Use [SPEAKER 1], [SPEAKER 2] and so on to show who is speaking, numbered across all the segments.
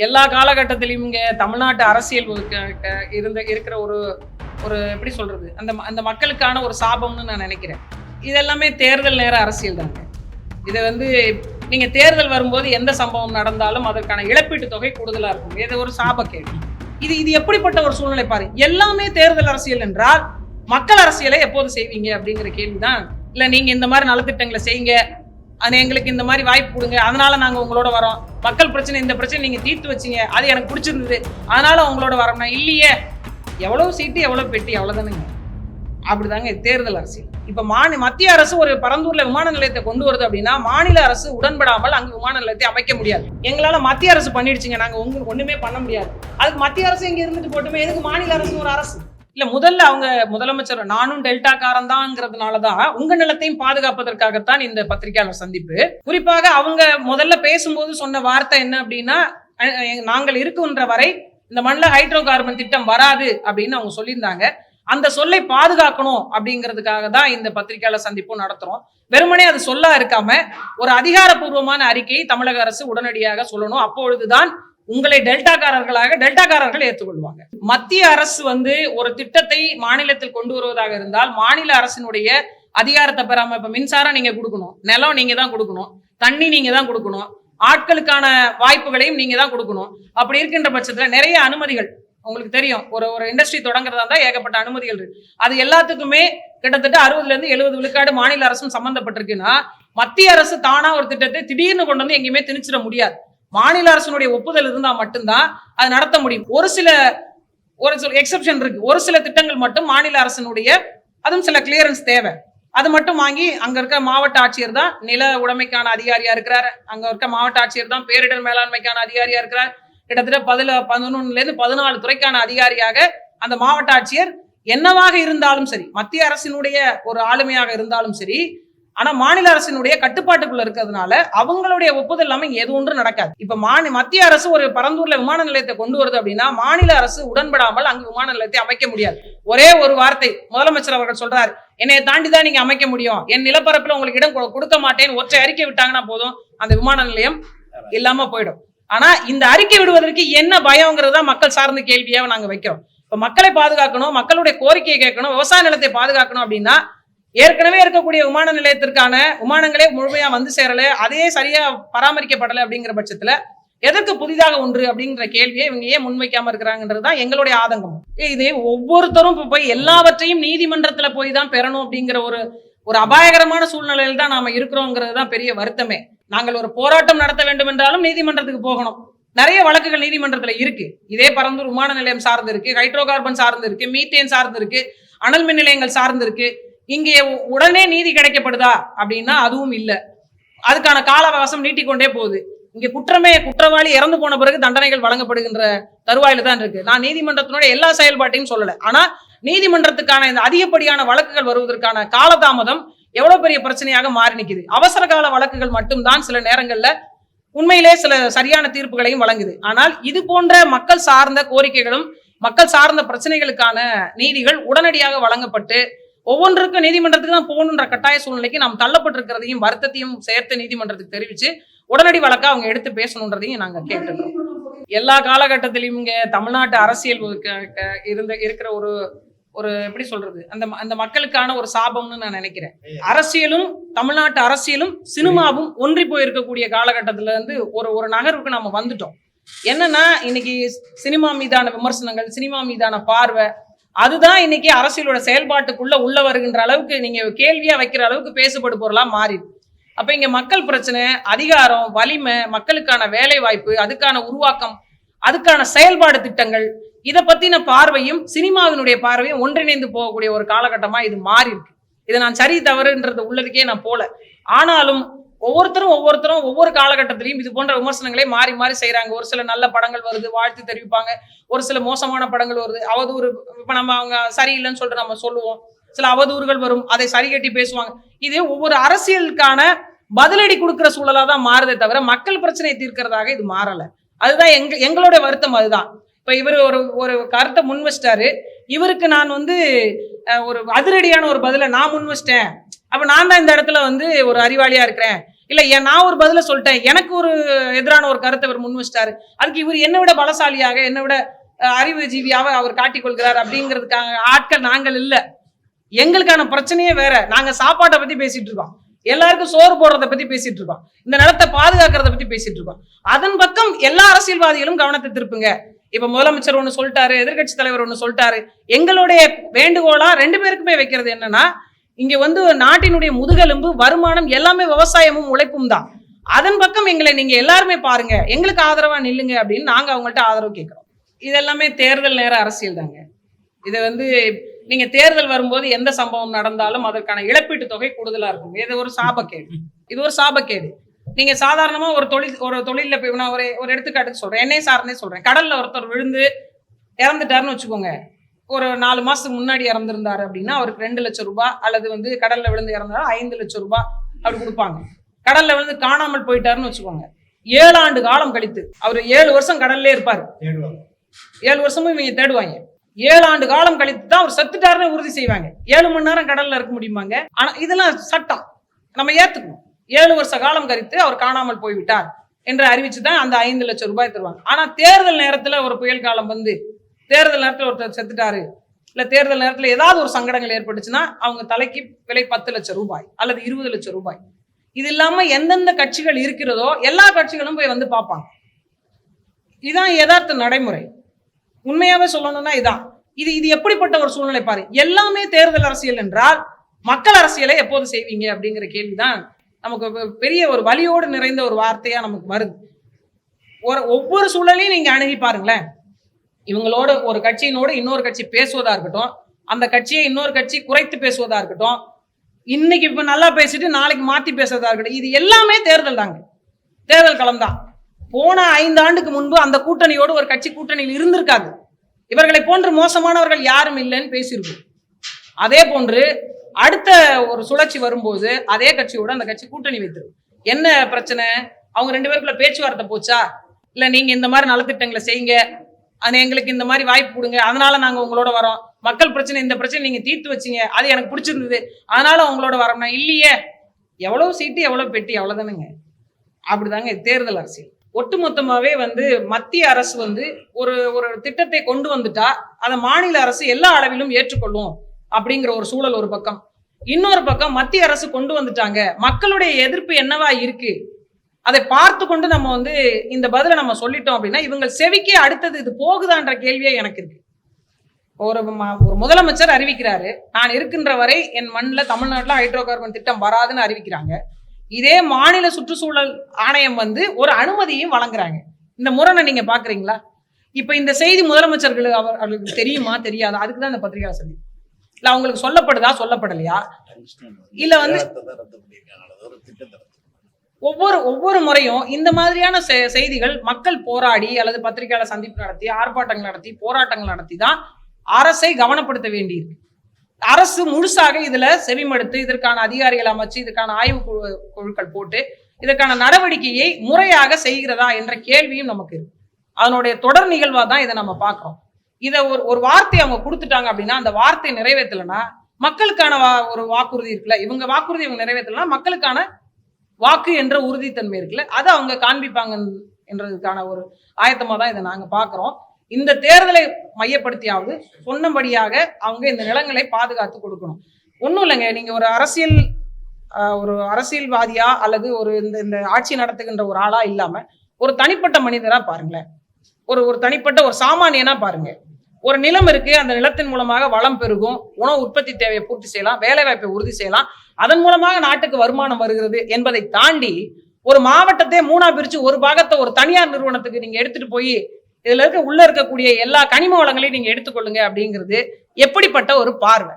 [SPEAKER 1] எல்லா காலகட்டத்திலையும் இங்கே தமிழ்நாட்டு அரசியல் இருந்த இருக்கிற ஒரு ஒரு எப்படி சொல்றது? அந்த ம- அந்த மக்களுக்கான ஒரு சாபம்னு நான் நினைக்கிறேன். இதெல்லாமே தேர்தல் நேர அரசியல் தாங்க. இதை வந்து நீங்க தேர்தல் வரும்போது எந்த சம்பவம் நடந்தாலும் அதற்கான இழப்பீட்டு தொகை கூடுதலா இருக்கும். இது ஒரு சாப கேள்வி. இது இது எப்படிப்பட்ட ஒரு சூழ்நிலை பாரு. எல்லாமே தேர்தல் அரசியல் என்றால் மக்கள் அரசியலை எப்போது செய்வீங்க அப்படிங்கிற கேள்விதான். இல்ல நீங்க இந்த மாதிரி நலத்திட்டங்களை செய்யுங்க அது எங்களுக்கு இந்த மாதிரி வாய்ப்பு கொடுங்க. அதனால நாங்கள் உங்களோட வரோம். மக்கள் பிரச்சனை இந்த பிரச்சனை நீங்கள் தீர்த்து வச்சீங்க. அது எனக்கு பிடிச்சிருந்தது. அதனால உங்களோட வரோம்னா இல்லையே. எவ்வளோ சீட்டு எவ்வளோ பெட்டி அவ்வளோதானுங்க அப்படிதாங்க தேர்தல் அரசியல். இப்போ மாநில மத்திய அரசு ஒரு பரந்தூரில் விமான நிலையத்தை கொண்டு வருது அப்படின்னா மாநில அரசு உடன்படாமல் அங்கே விமான நிலையத்தை அமைக்க முடியாது. எங்களால் மத்திய அரசு பண்ணிடுச்சுங்க. நாங்கள் உங்களுக்கு ஒன்றுமே பண்ண முடியாது. அதுக்கு மத்திய அரசு இங்கே இருந்துட்டு போட்டுமே? எதுக்கு மாநில அரசு ஒரு அரசு? இல்ல முதல்ல அவங்க முதலமைச்சர் நானும் டெல்டா காரன் தான்ங்கிறதுனாலதான் உங்க நிலத்தையும் பாதுகாப்பதற்காகத்தான் இந்த பத்திரிகையாளர் சந்திப்பு. குறிப்பாக அவங்க முதல்ல பேசும்போது சொன்ன வார்த்தை என்ன அப்படின்னா நாங்கள் இருக்கின்ற வரை இந்த மண்ணில் ஹைட்ரோ கார்பன் திட்டம் வராது அப்படின்னு அவங்க சொல்லியிருந்தாங்க. அந்த சொல்லை பாதுகாக்கணும் அப்படிங்கிறதுக்காக தான் இந்த பத்திரிகையாளர் சந்திப்பும் நடத்துறோம். வெறுமனே அது சொல்லா இருக்காம ஒரு அதிகாரப்பூர்வமான அறிக்கையை தமிழக அரசு உடனடியாக சொல்லணும். அப்பொழுதுதான் உங்களை டெல்டாக்காரர்களாக டெல்டாக்காரர்கள் ஏற்றுக்கொள்வாங்க. மத்திய அரசு வந்து ஒரு திட்டத்தை மாநிலத்தில் கொண்டு வருவதாக இருந்தால் மாநில அரசினுடைய அதிகாரத்தை பெறாம இப்ப மின்சாரம் நீங்க கொடுக்கணும். நிலம் நீங்க தான் கொடுக்கணும். தண்ணி நீங்க தான் கொடுக்கணும். ஆட்களுக்கான வாய்ப்புகளையும் நீங்க தான் கொடுக்கணும். அப்படி இருக்கின்ற பட்சத்துல நிறைய அனுமதிகள் உங்களுக்கு தெரியும். ஒரு ஒரு இண்டஸ்ட்ரி தொடங்குறதா இருந்தா ஏகப்பட்ட அனுமதிகள் இருக்கு. அது எல்லாத்துக்குமே கிட்டத்தட்ட அறுபதுல இருந்து எழுபது விழுக்காடு மாநில அரசும் சம்பந்தப்பட்டிருக்குன்னா மத்திய அரசு தானா ஒரு திட்டத்தை திடீர்னு கொண்டு வந்து எங்கேயுமே திணிச்சிட முடியாது. மாநில அரசினுடைய ஒப்புதல் இருந்தால் மட்டும்தான் அது நடத்த முடியும். ஒரு சில ஒரு சில எக்ஸப்ஷன் இருக்கு. ஒரு சில திட்டங்கள் மட்டும் மாநில அரசினுடைய அதுவும் சில கிளியரன்ஸ் தேவை. அது மட்டும் வாங்கி அங்க இருக்க மாவட்ட ஆட்சியர் தான் நில உடைமைக்கான அதிகாரியா இருக்கிறார். அங்க இருக்க மாவட்ட ஆட்சியர் தான் பேரிடர் மேலாண்மைக்கான அதிகாரியா இருக்கிறார். கிட்டத்தட்ட பதில பதினொன்னுல இருந்து பதினாலு துறைக்கான அதிகாரியாக அந்த மாவட்ட ஆட்சியர் என்னவாக இருந்தாலும் சரி மத்திய அரசினுடைய ஒரு ஆளுமையாக இருந்தாலும் சரி ஆனா மாநில அரசினுடைய கட்டுப்பாட்டுக்குள்ள இருக்கிறதுனால அவங்களுடைய ஒப்புதல் இல்லாம எது ஒன்றும் நடக்காது. இப்ப மாநில மத்திய அரசு ஒரு பரந்தூர்ல விமான நிலையத்தை கொண்டு வருது அப்படின்னா மாநில அரசு உடன்படாமல் அங்கு விமான நிலையத்தை அமைக்க முடியாது. ஒரே ஒரு வார்த்தை முதலமைச்சர் அவர்கள் சொல்றாரு என்னை தாண்டி தான் நீங்க அமைக்க முடியும். என் நிலப்பரப்புல உங்களுக்கு இடம் கொ- கொடுக்க மாட்டேன்னு ஒற்றை அறிக்கை விட்டாங்கன்னா போதும். அந்த விமான நிலையம் இல்லாம போயிடும். ஆனா இந்த அறிக்கை விடுவதற்கு என்ன பயங்கிறது தான் மக்கள் சார்ந்த கேள்வியாக நாங்க வைக்கிறோம். இப்ப மக்களை பாதுகாக்கணும் மக்களுடைய கோரிக்கையை கேட்கணும் விவசாய நிலத்தை பாதுகாக்கணும் அப்படின்னா ஏற்கனவே இருக்கக்கூடிய விமான நிலையத்திற்கான விமானங்களே முழுமையா வந்து சேரல அதே சரியா பராமரிக்கப்படலை அப்படிங்கிற பட்சத்துல எதற்கு புதிதாக ஒன்று அப்படிங்கிற கேள்வியை இவங்க ஏன் முன்வைக்காம இருக்கிறாங்கன்றது தான் எங்களுடைய ஆதங்கம். இது ஒவ்வொருத்தரும் இப்போ போய் எல்லாவற்றையும் நீதிமன்றத்துல போய் தான் பெறணும் அப்படிங்கிற ஒரு ஒரு அபாயகரமான சூழ்நிலையில் தான் நாம இருக்கிறோங்கிறது தான் பெரிய வருத்தமே. நாங்கள் ஒரு போராட்டம் நடத்த வேண்டும் என்றாலும் நீதிமன்றத்துக்கு போகணும். நிறைய வழக்குகள் நீதிமன்றத்துல இருக்கு. இதே பரந்தூர் விமான நிலையம் சார்ந்து இருக்கு ஹைட்ரோ கார்பன் சார்ந்து இருக்கு மீத்தேன் சார்ந்து இருக்கு அனல் மின் நிலையங்கள் சார்ந்து இருக்கு. இங்கே உடனே நீதி கிடைக்கப்படுதா? அப்படின்னா அதுவும் இல்லை. அதுக்கான கால அவகாசம் நீட்டிக்கொண்டே போகுது. இங்க குற்றமே குற்றவாளி இறந்து போன பிறகு தண்டனைகள் வழங்கப்படுகின்ற தருவாயில தான் இருக்கு. நான் நீதிமன்றத்தினுடைய எல்லா செயல்பாட்டையும் சொல்லல. ஆனா நீதிமன்றத்துக்கான இந்த அதிகப்படியான வழக்குகள் வருவதற்கான காலதாமதம் எவ்வளவு பெரிய பிரச்சனையாக மாறி நிற்குது அவசர கால வழக்குகள் மட்டும்தான் சில நேரங்கள்ல உண்மையிலே சில சரியான தீர்ப்புகளையும் வழங்குது. ஆனால் இது போன்ற மக்கள் சார்ந்த கோரிக்கைகளும் மக்கள் சார்ந்த பிரச்சனைகளுக்கான நீதிகள் உடனடியாக வழங்கப்பட்டு ஒவ்வொன்றுக்கும் நீதிமன்றத்துக்கு தான் போகணுன்ற கட்டாய சூழ்நிலைக்கு நாம் தள்ளப்பட்டிருக்கிறதையும் வருத்தத்தையும் சேர்த்து நீதிமன்றத்துக்கு தெரிவிச்சு உடனடி வழக்கா அவங்க எடுத்து பேசணுன்றதையும் நாங்க கேட்டுக்கிறோம். எல்லா காலகட்டத்திலையும் இங்கே தமிழ்நாட்டு அரசியல் இருந்த இருக்கிற ஒரு ஒரு எப்படி சொல்றது? அந்த ம- அந்த மக்களுக்கான ஒரு சாபம்னு நான் நினைக்கிறேன். அரசியலும் தமிழ்நாட்டு அரசியலும் சினிமாவும் ஒன்றி போயிருக்கக்கூடிய காலகட்டத்துல இருந்து ஒரு ஒரு நகர்வுக்கு நம்ம வந்துட்டோம். என்னன்னா இன்னைக்கு சினிமா மீதான விமர்சனங்கள் சினிமா மீதான பார்வை அதுதான் இன்னைக்கு அரசியலோட செயல்பாட்டுக்குள்ள உள்ள வருகின்ற அளவுக்கு நீங்க கேள்வியா வைக்கிற அளவுக்கு பேசுபடு பொருளா மாறிடு அப்ப இங்க மக்கள் பிரச்சனை அதிகாரம் வலிமை மக்களுக்கான வேலை வாய்ப்பு அதுக்கான உருவாக்கம் அதுக்கான செயல்பாடு திட்டங்கள் இதை பத்தின பார்வையும் சினிமாவினுடைய பார்வையும் ஒன்றிணைந்து போகக்கூடிய ஒரு காலகட்டமா இது மாறி இருக்கு இதை நான் சரி தவறுன்றது உள்ளதுக்கே நான் போல. ஆனாலும் ஒவ்வொருத்தரும் ஒவ்வொருத்தரும் ஒவ்வொரு காலகட்டத்திலையும் இது போன்ற விமர்சனங்களை மாறி மாறி செய்யறாங்க ஒரு சில நல்ல படங்கள் வருது வாழ்த்து தெரிவிப்பாங்க. ஒரு சில மோசமான படங்கள் வருது. அவதூறு இப்ப நம்ம அவங்க சரியில்லைன்னு சொல்லிட்டு நம்ம சொல்லுவோம். சில அவதூறுகள் வரும் அதை சரிகட்டி பேசுவாங்க. இது ஒவ்வொரு அரசியலுக்கான பதிலடி கொடுக்கிற சூழலா தான் மாறுதே தவிர மக்கள் பிரச்சனையை தீர்க்கிறதாக இது மாறல. அதுதான் எங்க எங்களுடைய வருத்தம் அதுதான். இப்ப இவர் ஒரு ஒரு கருத்தை முன் வச்சிட்டாரு இவருக்கு நான் வந்து ஒரு அதிரடியான ஒரு பதிலை நான் முன் வச்சிட்டேன் அப்போ நான் தான் இந்த இடத்துல வந்து ஒரு அறிவாளியா இருக்கிறேன். இல்ல ஏன் நான் ஒரு பதில சொல்லிட்டேன். எனக்கு ஒரு எதிரான ஒரு கருத்தை அவர் முன் வச்சிட்டாரு. அதுக்கு இவர் என்னை விட பலசாலியாக என்னை விட அறிவு ஜீவியாக அவர் காட்டிக்கொள்கிறார் அப்படிங்கிறதுக்காக ஆட்கள் நாங்கள் இல்லை. எங்களுக்கான பிரச்சனையே வேற. நாங்க சாப்பாட்டை பத்தி பேசிட்டு இருக்கோம். எல்லாருக்கும் சோறு போடுறத பத்தி பேசிட்டு இருக்கோம். இந்த நிலத்தை பாதுகாக்கிறத பத்தி பேசிட்டு இருக்கோம். அதன் பக்கம் எல்லா அரசியல்வாதிகளும் கவனத்தை திருப்புங்க. இப்ப முதலமைச்சர் ஒன்று சொல்லிட்டாரு எதிர்க்கட்சி தலைவர் ஒன்று சொல்லிட்டாரு. எங்களுடைய வேண்டுகோளா ரெண்டு பேருக்குமே வைக்கிறது என்னன்னா இங்க வந்து நாட்டினுடைய முதுகெலும்பு வருமானம் எல்லாமே விவசாயமும் உழைப்பும் தான். அதன் பக்கம் எங்களை நீங்க எல்லாருமே பாருங்க. எங்களுக்கு ஆதரவா நில்லுங்க அப்படின்னு நாங்க அவங்கள்ட்ட ஆதரவு கேட்கிறோம். இதெல்லாமே தேர்தல் நேர அரசியல் தாங்க. இதை வந்து நீங்க தேர்தல் வரும்போது எந்த சம்பவம் நடந்தாலும் அதற்கான இழப்பீட்டு தொகை கூடுதலா இருக்கும். இது ஒரு சாபக்கேடு. இது ஒரு சாபக்கேடு. நீங்க சாதாரணமா ஒரு தொழில் ஒரு தொழில போய் நான் ஒரு ஒரு எடுத்துக்காட்டுக்கு சொல்றேன். என்னைய சார்ந்தே சொல்றேன். கடல்ல ஒருத்தர் விழுந்து இறந்துட்டாருன்னு வச்சுக்கோங்க. ஒரு நாலு மாசத்துக்கு முன்னாடி இறந்திருந்தாரு அப்படின்னா அவருக்கு ரெண்டு லட்சம் ரூபாய் அல்லது வந்து கடல்ல விழுந்து இறந்தாரு ஐந்து லட்சம் ரூபாய் அப்படி கொடுப்பாங்க. கடல்ல விழுந்து காணாமல் போயிட்டாருன்னு வச்சுக்கோங்க. ஏழு ஆண்டு காலம் கழித்து அவர் ஏழு வருஷம் கடல்லே இருப்பாரு. ஏழு வருஷமும் இவங்க தேடுவாங்க. ஏழு ஆண்டு காலம் கழித்து தான் அவர் செத்துட்டாருன்னு உறுதி செய்வாங்க. ஏழு மணி நேரம் கடல்ல இருக்க முடியுமாங்க? ஆனா இதெல்லாம் சட்டம். நம்ம ஏத்துக்கணும். ஏழு வருஷ காலம் கழித்து அவர் காணாமல் போய்விட்டார் என்று அறிவிச்சு தான் அந்த ஐந்து லட்சம் ரூபாய் தருவாங்க. ஆனா தேர்தல் நேரத்துல ஒரு புயல் காலம் வந்து தேர்தல் நேரத்தில் ஒருத்தர் செத்துட்டாரு. இல்லை தேர்தல் நேரத்தில் ஏதாவது ஒரு சங்கடங்கள் ஏற்பட்டுச்சுன்னா அவங்க தலைக்கு விலை பத்து லட்சம் ரூபாய் அல்லது இருபது லட்சம் ரூபாய். இது இல்லாமல் எந்தெந்த கட்சிகள் இருக்கிறதோ எல்லா கட்சிகளும் போய் வந்து பார்ப்பாங்க. இதான் யதார்த்த நடைமுறை. உண்மையாவே சொல்லணும்னா இதான். இது இது எப்படிப்பட்ட ஒரு சூழ்நிலை பாரு. எல்லாமே தேர்தல் அரசியல் என்றால் மக்கள் அரசியலை எப்போது செய்வீங்க அப்படிங்கிற கேள்விதான் நமக்கு பெரிய ஒரு வலியோடு நிறைந்த ஒரு வார்த்தையா நமக்கு வருது. ஒரு ஒவ்வொரு சூழலையும் நீங்க அணுகி பாருங்களேன். இவங்களோட ஒரு கட்சியினோடு இன்னொரு கட்சி பேசுவதா இருக்கட்டும் அந்த கட்சியை இன்னொரு கட்சி குறைத்து பேசுவதா இருக்கட்டும் இன்னைக்கு இப்போ நல்லா பேசிட்டு நாளைக்கு மாத்தி பேசுறதா இருக்கட்டும் இது எல்லாமே தேர்தல் தாங்க. தேர்தல் களம் தான். போன ஐந்து ஆண்டுக்கு முன்பு அந்த கூட்டணியோடு ஒரு கட்சி கூட்டணியில் இருந்திருக்காது. இவர்களை போன்று மோசமானவர்கள் யாரும் இல்லைன்னு பேசியிருக்கோம். அதே போன்று அடுத்த ஒரு சுழற்சி வரும்போது அதே கட்சியோட அந்த கட்சி கூட்டணி வைத்திருக்கும். என்ன பிரச்சனை? அவங்க ரெண்டு பேருக்குள்ள பேச்சுவார்த்தை போச்சா? இல்ல நீங்க இந்த மாதிரி நலத்திட்டங்களை செய்யுங்க அது எங்களுக்கு இந்த மாதிரி வாய்ப்பு கொடுங்க. அதனால நாங்கள் உங்களோட வரோம். மக்கள் பிரச்சனை இந்த பிரச்சனை நீங்கள் தீர்த்து வச்சீங்க. அது எனக்கு பிடிச்சிருந்தது. அதனால உங்களோட வரோம்னா இல்லையே. எவ்வளோ சீட்டு எவ்வளோ பெட்டி எவ்வளோதானுங்க அப்படிதாங்க தேர்தல் அரசியல். ஒட்டுமொத்தமாகவே வந்து மத்திய அரசு வந்து ஒரு ஒரு திட்டத்தை கொண்டு வந்துட்டா அதை மாநில அரசு எல்லா அளவிலும் ஏற்றுக்கொள்ளும் அப்படிங்கிற ஒரு சூழல் ஒரு பக்கம். இன்னொரு பக்கம் மத்திய அரசு கொண்டு வந்துட்டாங்க. மக்களுடைய எதிர்ப்பு என்னவா இருக்கு? அதை பார்த்து கொண்டு நம்ம வந்து இந்த பதிலை நம்ம சொல்லிட்டோம் அப்படின்னா இவங்க செவிக்கே அடுத்தது இது போகுதான்ற கேள்வியே எனக்கு இருக்கு. ஒரு ஒரு முதலமைச்சர் அறிவிக்கிறாரு நான் இருக்கின்ற வரை என் மண்ணில் தமிழ்நாட்டில் ஹைட்ரோ கார்பன் திட்டம் வராதுன்னு அறிவிக்கிறாங்க. இதே மாநில சுற்றுச்சூழல் ஆணையம் வந்து ஒரு அனுமதியும் வழங்குறாங்க. இந்த முரணை நீங்க பாக்குறீங்களா? இப்ப இந்த செய்தி முதலமைச்சர்கள் அவர் அவர்களுக்கு தெரியுமா தெரியாதா? அதுக்கு தான் இந்த பத்திரிகை சந்தி இல்ல அவங்களுக்கு சொல்லப்படுதா சொல்லப்படலையா? இல்ல வந்து- ஒவ்வொரு ஒவ்வொரு முறையும் இந்த மாதிரியான செ- செய்திகள் மக்கள் போராடி அல்லது பத்திரிகையாளர் சந்திப்பு நடத்தி ஆர்ப்பாட்டங்கள் நடத்தி போராட்டங்கள் நடத்தி தான் அரசை கவனப்படுத்த வேண்டியிருக்கு. அரசு முழுசாக இதுல செவிமடுத்து இதற்கான அதிகாரிகள் அமைச்சு இதற்கான ஆய்வு குழு குழுக்கள் போட்டு இதற்கான நடவடிக்கையை முறையாக செய்கிறதா என்ற கேள்வியும் நமக்கு இருக்கு. அதனுடைய தொடர் நிகழ்வா தான் இதை நம்ம பார்க்கிறோம். இதை ஒரு ஒரு வார்த்தை அவங்க கொடுத்துட்டாங்க அப்படின்னா அந்த வார்த்தை நிறைவேற்றலைன்னா மக்களுக்கான வா- ஒரு வாக்குறுதி இருக்குல்ல இவங்க வாக்குறுதி இவங்க நிறைவேற்றலைன்னா மக்களுக்கான வாக்கு என்ற உறுதித்தன்மை இருக்குல்ல அதை அவங்க காண்பிப்பாங்க என்றதுக்கான ஒரு ஆயத்தமாக தான் இதை நாங்கள் பார்க்குறோம் இந்த தேர்தலை மையப்படுத்தியாவது சொன்னபடியாக அவங்க இந்த நிலங்களை பாதுகாத்து கொடுக்கணும். ஒன்றும் இல்லைங்க நீங்கள் ஒரு அரசியல் ஒரு அரசியல்வாதியா அல்லது ஒரு இந்த இந்த ஆட்சி நடத்துகின்ற ஒரு ஆளா இல்லாமல் ஒரு தனிப்பட்ட மனிதராக பாருங்களேன். ஒரு ஒரு தனிப்பட்ட ஒரு சாமானியனா பாருங்கள் ஒரு நிலம் இருக்கு அந்த நிலத்தின் மூலமாக வளம் பெருகும் உணவு உற்பத்தி தேவையை பூர்த்தி செய்யலாம் வேலை வாய்ப்பை உறுதி செய்யலாம் அதன் மூலமாக நாட்டுக்கு வருமானம் வருகிறது என்பதை தாண்டி ஒரு மாவட்டத்தை மூணா பிரிச்சு ஒரு பாகத்தை ஒரு தனியார் நிறுவனத்துக்கு நீங்க எடுத்துட்டு போய் இதுல இருக்க உள்ள இருக்கக்கூடிய எல்லா கனிம வளங்களையும் நீங்க எடுத்துக்கொள்ளுங்க அப்படிங்கிறது எப்படிப்பட்ட ஒரு பார்வை.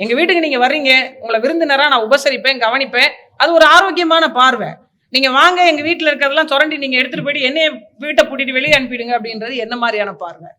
[SPEAKER 1] எங்க வீட்டுக்கு நீங்க வர்றீங்க உங்களை விருந்தினரா நான் உபசரிப்பேன் கவனிப்பேன் அது ஒரு ஆரோக்கியமான பார்வை. நீங்க வாங்க எங்க வீட்டுல இருக்கிறதெல்லாம் சுரண்டி நீங்க எடுத்துட்டு போயிட்டு என்னைய வீட்டை பூட்டிட்டு வெளியே அனுப்பிடுங்க அப்படின்றது என்ன மாதிரியான பார்வை?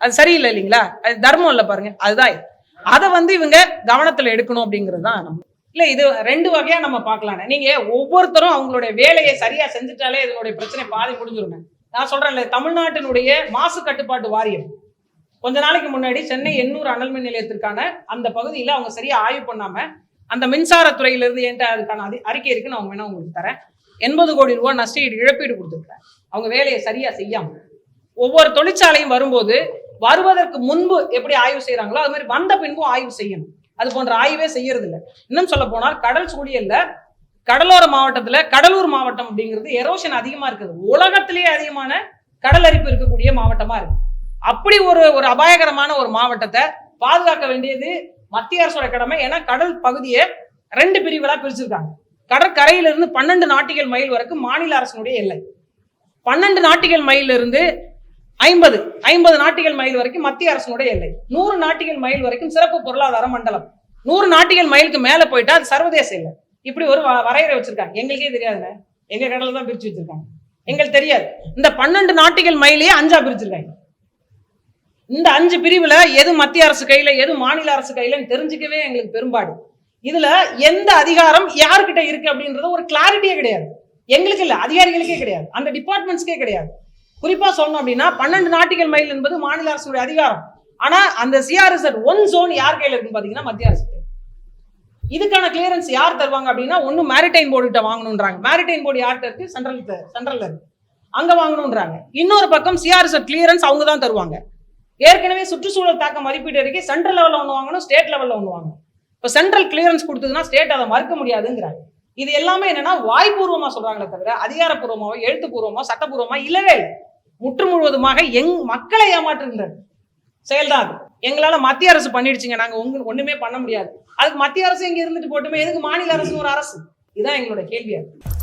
[SPEAKER 1] அது சரியில்லை இல்லைங்களா? அது தர்மம் இல்லை பாருங்க. அதுதான் அதை வந்து இவங்க கவனத்துல எடுக்கணும் அப்படிங்கிறது தான் நம்ம. இல்ல இது ரெண்டு வகையா நம்ம பார்க்கலாம் நீங்க ஒவ்வொருத்தரும் அவங்களுடைய வேலையை சரியா செஞ்சுட்டாலே இதனுடைய பிரச்சனை பாதி முடிஞ்சிருங்க. நான் சொல்றேன்ல தமிழ்நாட்டினுடைய மாசு கட்டுப்பாட்டு வாரியம். கொஞ்ச நாளைக்கு முன்னாடி சென்னை எண்ணூர் அனல் மின் நிலையத்திற்கான அந்த பகுதியில அவங்க சரியா ஆய்வு பண்ணாம அந்த மின்சாரத்துறையிலிருந்து என்கிட்ட அதுக்கான அறிக்கை இருக்குன்னு அவங்க வேணா உங்களுக்கு தரேன். எண்பது கோடி ரூபாய் நஷ்டஈடு இழப்பீடு கொடுத்துருக்காங்க. அவங்க வேலையை சரியா செய்யாம. ஒவ்வொரு தொழிற்சாலையும் வரும்போது வருவதற்கு முன்பு எப்படி ஆய்வு செய்யறாங்களோ அது மாதிரி வந்த பின்பும் ஆய்வு செய்யணும். அது போன்ற ஆய்வே செய்யறது இல்ல இன்னும் சொல்ல போனால் கடல் சூழியல்ல கடலோர மாவட்டத்துல கடலூர் மாவட்டம் அப்படிங்கிறது எரோஷன் அதிகமா இருக்குது. உலகத்திலேயே அதிகமான கடல் அரிப்பு இருக்கக்கூடிய மாவட்டமா இருக்கு. அப்படி ஒரு ஒரு அபாயகரமான ஒரு மாவட்டத்தை பாதுகாக்க வேண்டியது மத்திய அரசோட கடமை. ஏன்னா கடல் பகுதியை ரெண்டு பிரிவுகளா பிரிச்சிருக்காங்க. கடற்கரையிலிருந்து பன்னெண்டு நாட்டிகள் மைல் வரைக்கும் மாநில அரசினுடைய எல்லை. பன்னெண்டு நாட்டிகள் மைல் இருந்து ஐம்பது ஐம்பது நாட்டிகள் மைல் வரைக்கும் மத்திய அரசினுடைய எல்லை. நூறு நாட்டிகள் மைல் வரைக்கும் சிறப்பு பொருளாதார மண்டலம். நூறு நாட்டிகள் மைலுக்கு மேல போயிட்டா அது சர்வதேச இல்லை இப்படி ஒரு வ- வரையறை வச்சிருக்காங்க. எங்களுக்கே தெரியாதுண்ணே எங்க கடல தான் பிரிச்சு வச்சிருக்காங்க. எங்களுக்கு தெரியாது. இந்த பன்னெண்டு நாட்டிகள் மைலையே அஞ்சா பிரிச்சிருக்காங்க. இந்த அஞ்சு பிரிவுல எது மத்திய அரசு கையில எது மாநில அரசு கையிலன்னு தெரிஞ்சுக்கவே எங்களுக்கு பெரும்பாடு. இதுல எந்த அதிகாரம் யாருக்கிட்ட இருக்கு அப்படின்றது ஒரு கிளாரிட்டியே கிடையாது. எங்களுக்கு இல்ல அதிகாரிகளுக்கே கிடையாது. அந்த டிபார்ட்மெண்ட்ஸ்க்கே கிடையாது. குறிப்பா சொல்லணும் அப்படின்னா பன்னெண்டு நாட்டிகள் மைல் என்பது மாநில அரசுடைய அதிகாரம். ஆனா அந்த சிஆர்எஸ்எட் ஒன் ஜோன் யார் கையில இருக்குன்னு பாத்தீங்கன்னா மத்திய அரசு இதுக்கான கிளியரன்ஸ் யார் தருவாங்க அப்படின்னா ஒண்ணு மேரிடைன் போர்டு கிட்ட வாங்கணுன்றாங்க மேரிடைன் போர்டு யார்கிட்ட இருக்கு? சென்ட்ரல் சென்ட்ரல்ல இருக்கு. அங்க வாங்கணுன்றாங்க இன்னொரு பக்கம் சிஆர்எஸ்எட் கிளியரன்ஸ் அவங்க தான் தருவாங்க. ஏற்கனவே சுற்றுச்சூழல் தாக்க மதிப்பீடு அறிக்கை சென்ட்ரல் லெவல்ல ஒன்று வாங்கணும் ஸ்டேட் லெவல்ல ஒன்று வாங்கணும். இப்போ சென்ட்ரல் கிளியரன்ஸ் கொடுத்ததுன்னா ஸ்டேட் அதை மறுக்க முடியாதுங்கிறாங்க. இது எல்லாமே என்னன்னா வாய்ப்பூர்வமா சொல்றாங்களே தவிர அதிகாரப்பூர்வமாக எழுத்துப்பூர்வமாக சட்டப்பூர்வமாக இல்லவே இல்லை. முற்று முழுவதுமாக எங் மக்களை ஏமாற்றுகின்ற செயல்தான் அது. எங்களால மத்திய அரசு பண்ணிடுச்சுங்க. நாங்க உங்களுக்கு ஒண்ணுமே பண்ண முடியாது. அதுக்கு மத்திய அரசு இங்க இருந்துட்டு போட்டுமே எதுக்கு மாநில அரசு ஒரு அரசு? இதுதான் எங்களோட கேள்வியா இருக்கு